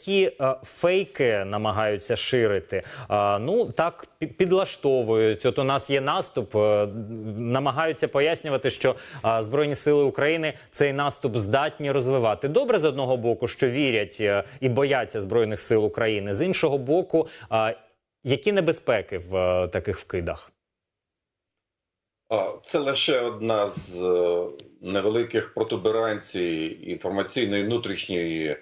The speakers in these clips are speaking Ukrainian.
які е, фейки намагаються ширити. Е, ну так пі- підлаштовують. От у нас є наступ, е, намагаються пояснювати, що збройні сили України цей наступ здатні розвивати. Добре з одного боку, що вірять і бояться збройних сил України. З іншого боку, які небезпеки в таких вкидах? Це лише одна з невеликих протуберанцій інформаційної внутрішньої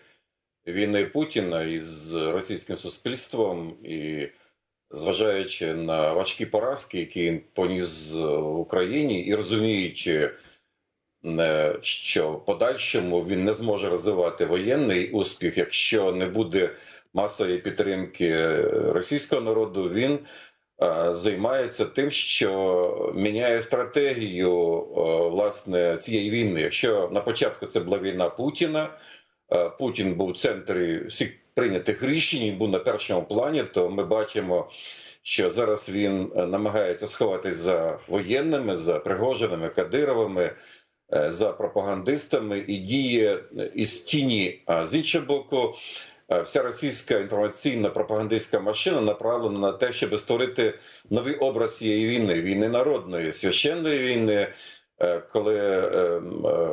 війни Путіна із російським суспільством, і зважаючи на важкі поразки, які він поніс в Україні, і розуміючи, е, що в подальшому він не зможе розвивати воєнний успіх, якщо не буде масової підтримки російського народу, він е, займається тим, що міняє стратегію е, власне цієї війни. Якщо на початку це була війна Путіна, Путін був в центрі всіх прийнятих рішень, він був на першому плані, то ми бачимо. Що зараз він е, намагається сховатись за воєнними, за Пригожинами, Кадировими, е, за пропагандистами і діє е, із тіні. А з іншого боку, е, вся російська інформаційна пропагандистська машина направлена на те, щоб створити новий образ цієї війни війни народної, священної війни. Е, Коли е, е,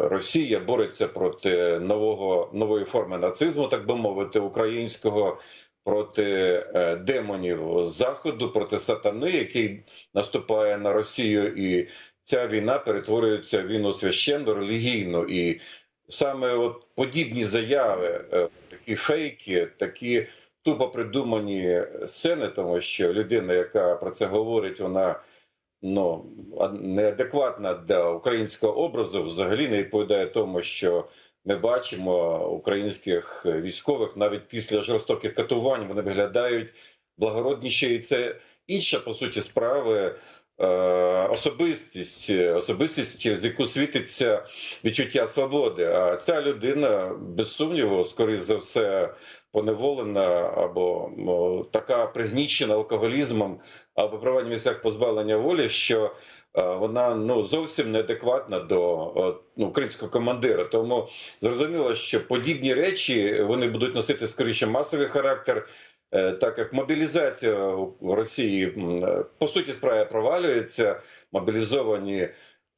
Росія бореться проти нового нової форми нацизму, так би мовити, українського проти демонів заходу, проти сатани, який наступає на Росію, і ця війна перетворюється в війну священну, релігійну. І саме от подібні заяви, такі фейки, такі тупо придумані сцени, тому що людина, яка про це говорить, вона ну ад- неадекватна для українського образу, взагалі не відповідає тому, що ми бачимо українських військових навіть після жорстоких катувань вони виглядають благородніше, і це інша по суті справи. Е, Особистість, особистість, через яку світиться відчуття свободи. А ця людина, без сумніву, скоріш за все, поневолена або така пригнічена алкоголізмом, або проведення місцях позбавлення волі, що е, вона ну зовсім неадекватна до е, ну, українського командира. Тому зрозуміло, що подібні речі вони будуть носити скоріше масовий характер. Е, Так як мобілізація в Росії е, по суті справи провалюється, мобілізовані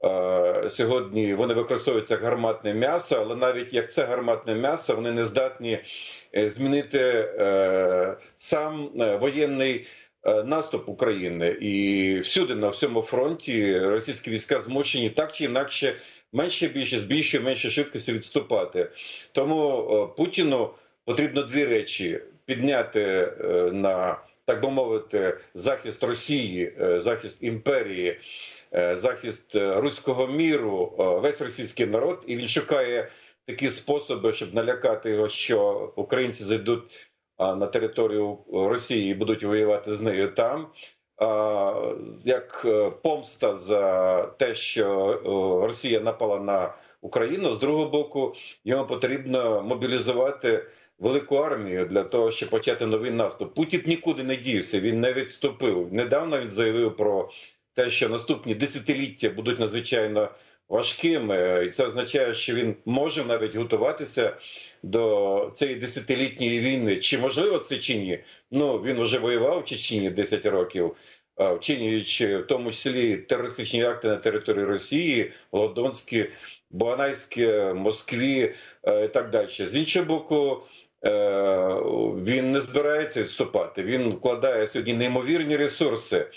е, сьогодні вони використовуються як гарматне м'ясо, але навіть як це гарматне м'ясо, вони не здатні змінити сам воєнний наступ України. І всюди на всьому фронті російські війська змушені так чи інакше менше більше з більшою менше швидкості відступати. Тому Путіну потрібно дві речі: підняти е, на так би мовити, захист Росії, е, захист імперії, е, захист руського міру, весь російський народ, і він шукає такі способи, щоб налякати його, що українці зайдуть на територію Росії і будуть воювати з нею там. Як помста за те, що Росія напала на Україну, з другого боку, йому потрібно мобілізувати велику армію для того, щоб почати новий наступ. Путін нікуди не дівся, він не відступив. Недавно він заявив про те, що наступні десятиліття будуть надзвичайно важкими, і це означає, що він може навіть готуватися до цієї десятилітньої війни. Чи можливо це чи ні? Ну він вже воював в Чечні 10 років. Вчинюючи в тому числі терористичні акти на території Росії, Голодонські, Буанайське, Москві е, і так далі. З іншого боку, він не збирається відступати. Він вкладає сьогодні неймовірні ресурси.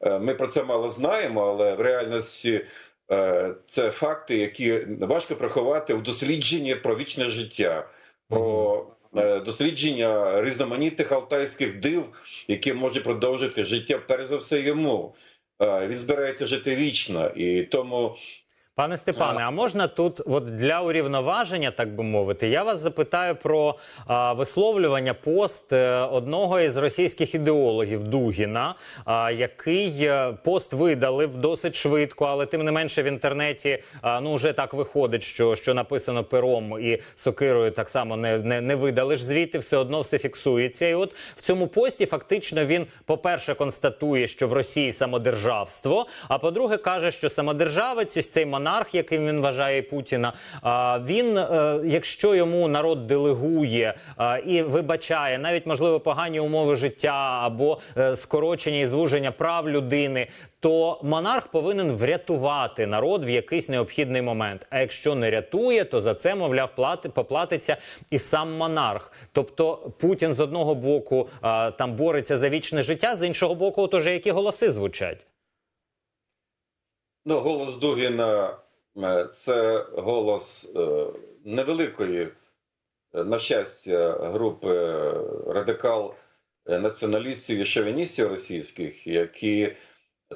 Е, Ми про це мало знаємо, але в реальності е, це факти, які важко приховати у дослідженні про вічне життя, про е, дослідження різноманітних алтайських див, які можуть продовжити життя, перш за все йому. Е, Він збирається жити вічно, і тому Пане Степане, а можна тут, от для урівноваження, так би мовити, я вас запитаю про а, висловлювання пост е, одного із російських ідеологів Дугіна, а, який е, пост видалив досить швидко, але тим не менше в інтернеті а, ну вже так виходить, що, що написано пером і сокирою так само не, не, не видалиш звідти, все одно все фіксується. І от в цьому пості фактично він, по-перше, констатує, що в Росії самодержавство, а по-друге, каже, що самодержавець ось цей монарх монарх, яким він вважає Путіна. Він, е, якщо йому народ делегує е, і вибачає навіть можливо погані умови життя або е, скорочення і звуження прав людини, то монарх повинен врятувати народ в якийсь необхідний момент. А якщо не рятує, то за це мовляв плати поплатиться і сам монарх. Тобто Путін з одного боку там бореться за вічне життя, з іншого боку, от уже які голоси звучать. Ну, голос Дугіна е, це голос е, невеликої, е, на щастя, групи радикал націоналістів і шовіністів російських, які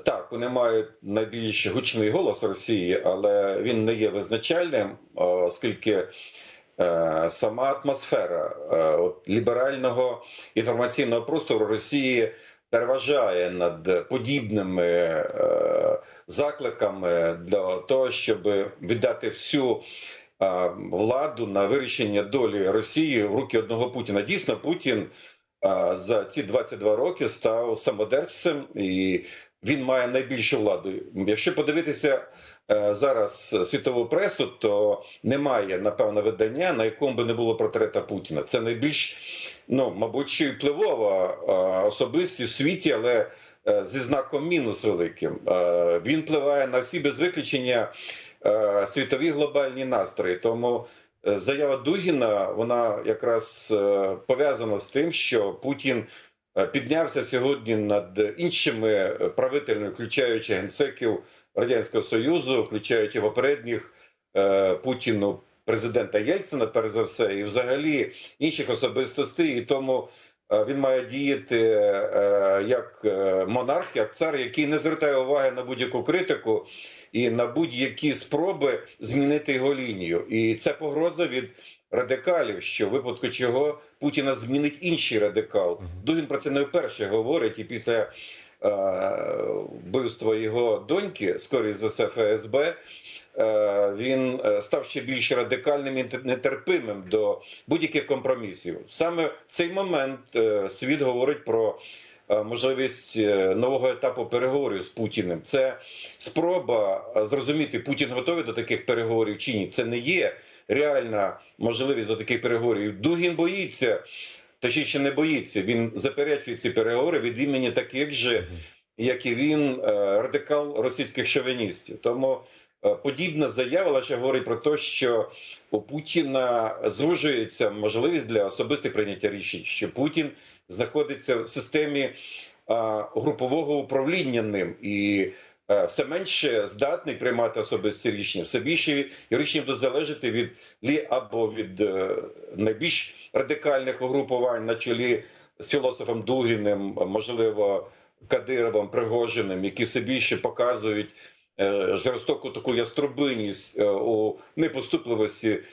так, вони мають найбільш гучний голос Росії, але він не є визначальним, оскільки сама атмосфера от, ліберального інформаційного простору Росії переважає над подібними закликами для того, щоб віддати всю е, владу на вирішення долі Росії в руки одного Путіна. Дійсно, Путін е, за ці 22 роки став самодержцем і він має найбільшу владу. Якщо подивитися е, зараз світову пресу, то немає напевно видання, на якому би не було портрета Путіна. Це найбільш, ну мабуть, що й впливова е, особистість в світі, але е, зі знаком мінус великим. Е, Він впливає на всі без виключення е, світові глобальні настрої. Тому е, заява Дугіна вона якраз е, пов'язана з тим, що Путін е, піднявся сьогодні над іншими правителями, включаючи генсеків Радянського Союзу, включаючи попередніх е, Путіну. Президента Єльцина, перш за все, і взагалі інших особистостей, і тому е, він має діяти е, як е, монарх, як цар, який не звертає уваги на будь-яку критику і на будь-які спроби змінити його лінію. І це погроза від радикалів, що в випадку чого Путіна змінить інший радикал. Дугін про це не вперше говорить, і після е, вбивства його доньки, скоріше за все, ФСБ. е, Він е, став ще більш радикальним і нетерпимим до будь-яких компромісів. Саме в цей момент світ говорить про можливість нового етапу переговорів з Путіним. Це спроба зрозуміти, Путін готовий до таких переговорів чи ні. Це не є реальна можливість до таких переговорів. Дугін боїться, точніше не боїться. Він заперечує ці переговори від імені таких же, як і він, е, радикал російських шовіністів. Тому е, подібна заява лише говорить про те, що у Путіна звужується можливість для особистих прийняття рішень, що Путін знаходиться в системі групового управління ним і е, все менше здатний приймати особисті рішення, все більше рішення буде залежати від лі або від е, найбільш радикальних угрупувань на чолі з філософом Дугіним, можливо, Кадировим, Пригожиним, які все більше показують е, жорстоку таку яструбиність е, у непоступливості е,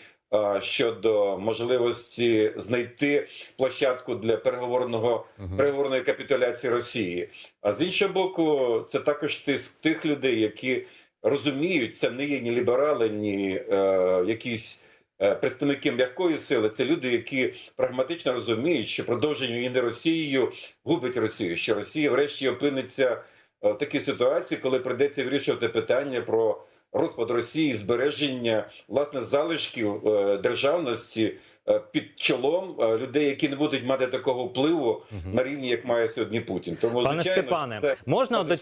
щодо можливості знайти площадку для переговорного переговорної капітуляції Росії. А з іншого боку, це також тиск тих людей, які розуміють, це не є ні ліберали, ні е, якісь. е, Представники м'якої сили це люди, які прагматично розуміють, що продовження війни Росією губить Росію, що Росія, врешті, опиниться е, в такій ситуації, коли прийдеться вирішувати питання про розпад Росії, збереження власне залишків е, державності е, під чолом е, людей, які не будуть мати такого впливу на рівні, як має сьогодні Путін. Тому Пане звичайно, Степане, це- можна до цього